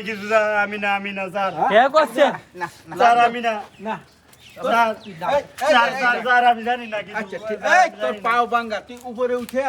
কিছু স্যার আমি না আমি না স্যার কে করছে স্যার আমি না না স্যার স্যার স্যার আমি জানি না কিছু আচ্ছা ঠিক স্যার, এই আমি তোর পাও ভাঙ্গা তুই উপরে উঠে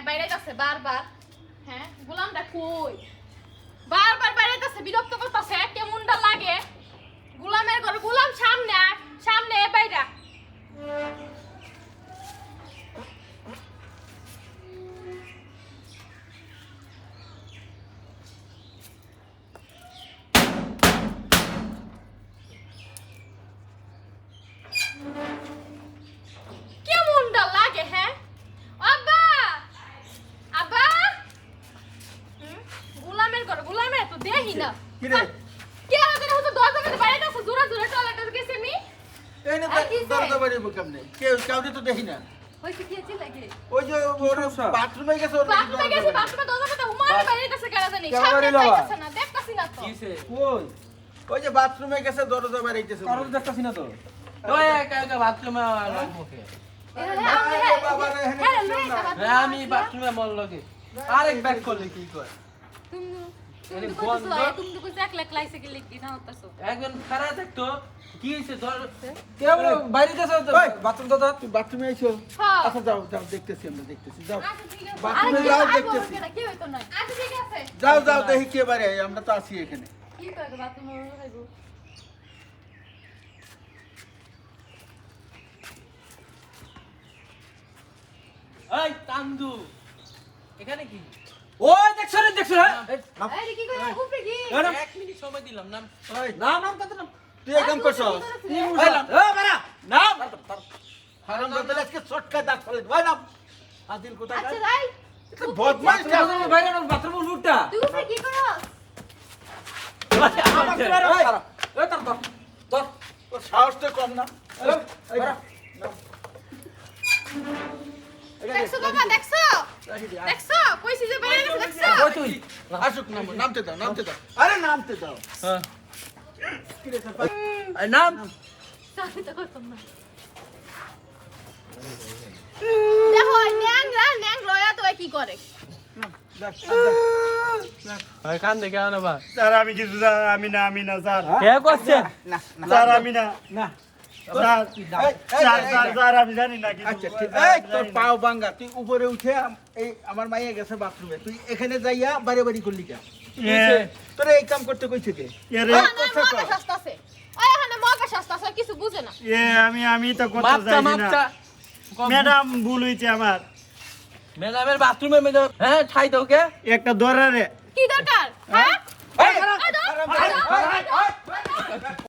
হ্যাঁ বাইরে গেছে বারবার। হ্যাঁ গোলামটা কই? বারবার বাইরে গেছে বিরক্ত করতেছে। না। কি রে? কে আমাদের হতো দরজা মধ্যে বাইরে আছে জোরে গেছে এই না কাউকে তো দেখি না। হইছে কি আছে লাগে। ওই যে ওর বাথরুমে গেছে ওর বাথরুমে গেছে দরজা বাড়ি। বাথরুমে দরজা মধ্যে হুমায় বাইরে গেছে কেন জানি? সামনে বাড়ি না দেখতাছি না তো। কই? ওই যে বাথরুমে গেছে দরজা বাড়াইতেছে কারণ দেখতাছি না তো? ওই একা একা বাথরুমে মুখে। কিছু। আমি বাথরুমে মল লগে। আরেক ব্যাগ করলে কি কয়? তুমি যাও যাও দেখতেছি আমরা দেখতেছি যাও। ঠিক আছে। বাথরুমে আরে, যাও, আইবো, দেখতেছি। ওকে না, কি হইতো না ঠিক আছে। যাও যাও দেখি কে বাড়ি আমরা তো আছি এখানে। এই তান্দু এখানে কি? ওই দেখছ রে দেখছ হ্যাঁ? আরে কি করে উপরে কি এক মিনিট সময় দিলাম নাম। ওই নাম নাম কত নাম? তুই এই কাম করছ এ বাড়া নাম। হারাম দাদা আজকে চটকা দাঁত ফেলে ভাই নাম। আদিল কোথায় আচ্ছা বদমাইশ বাথরুম বাইরে বাথরুম লুটটা তুই উপরে কি করছ আমাকে এ তার ধর ধর ওর সাহসটা কম না? বাড়া। দেখছ বাবা দেখছ? দেখছ? কইছি যে বাইরে দেখছ? ওই তুই। আসুক নাম নামতে দাও নামতে দাও। আরে নামতে দাও। এই নাম। আমি না। দেখো ন্যাংরা ন্যাং তো কি করে? কান দেখে আনো বা স্যার আমি কিছু আমি না আমি না স্যার। কে করছে? স্যার আমি না না। আমি জানি না আচ্ছা ঠিক তোর পাও ভাঙ্গা তুই উপরে উঠে এই আমার মাইয়া গেছে বাথরুমে তুই এখানে যাইয়া বাড়ি বাড়ি করলি তোর এই কাম করতে কইছে কে? কিছু বুঝে না। এ আমি আমি তো করতে মাপটা না। ম্যাডাম ভুল হয়েছে আমার। ম্যাডামের বাথরুমে ম্যাডাম হ্যাঁ ঠাই দাও কে? একটা দরারে কি দরকার? হ্যাঁ?